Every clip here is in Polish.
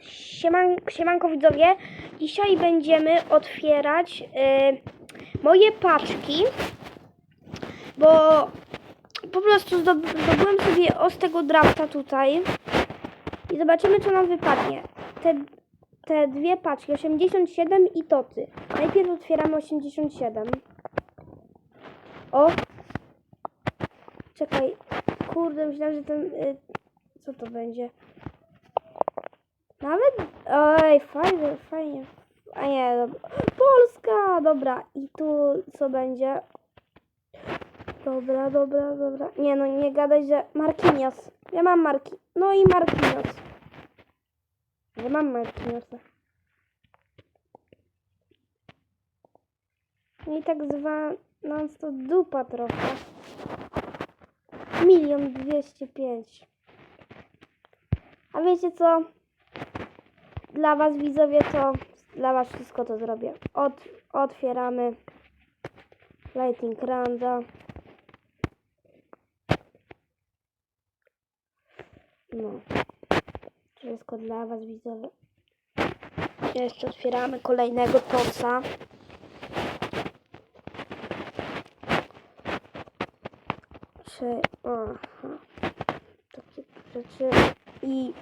Sieman, siemanko widzowie, dzisiaj będziemy otwierać y, moje paczki, bo po prostu zdob zdobyłem sobie os tego drafta tutaj i zobaczymy co nam wypadnie. Te, te dwie paczki, 87 i toty. Najpierw otwieramy 87. O! Czekaj, kurde, myślałem, że ten... Y, co to będzie? Nawet. Oj, fajnie, fajnie. A nie, dobra. Polska! Dobra, i tu co będzie? Dobra, dobra, dobra. Nie no, nie gadaj, że Marquinhos. Ja mam Marki. No i Marquinhos. Ja mam Marquinhosa. No i tak zwana to dupa trochę. Milion dwieście pięć. A wiecie co? Dla was widzowie to dla was wszystko to zrobię. Ot, otwieramy Lighting Randa. No. Wszystko dla was widzowie. Jeszcze otwieramy kolejnego toca. Czy... Aha. Takie rzeczy. I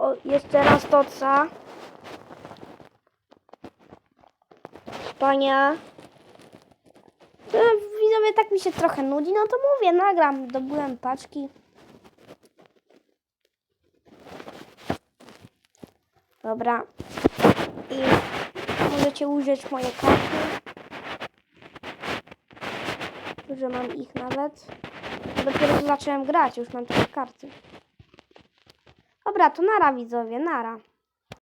o, jeszcze raz toca. Pania. No, widzowie, tak mi się trochę nudzi, no to mówię, nagram, dobyłem paczki. Dobra. I możecie użyć moje karty. Że mam ich nawet. Dopiero zacząłem grać, już mam te karty. Dobra, to nara widzowie, nara.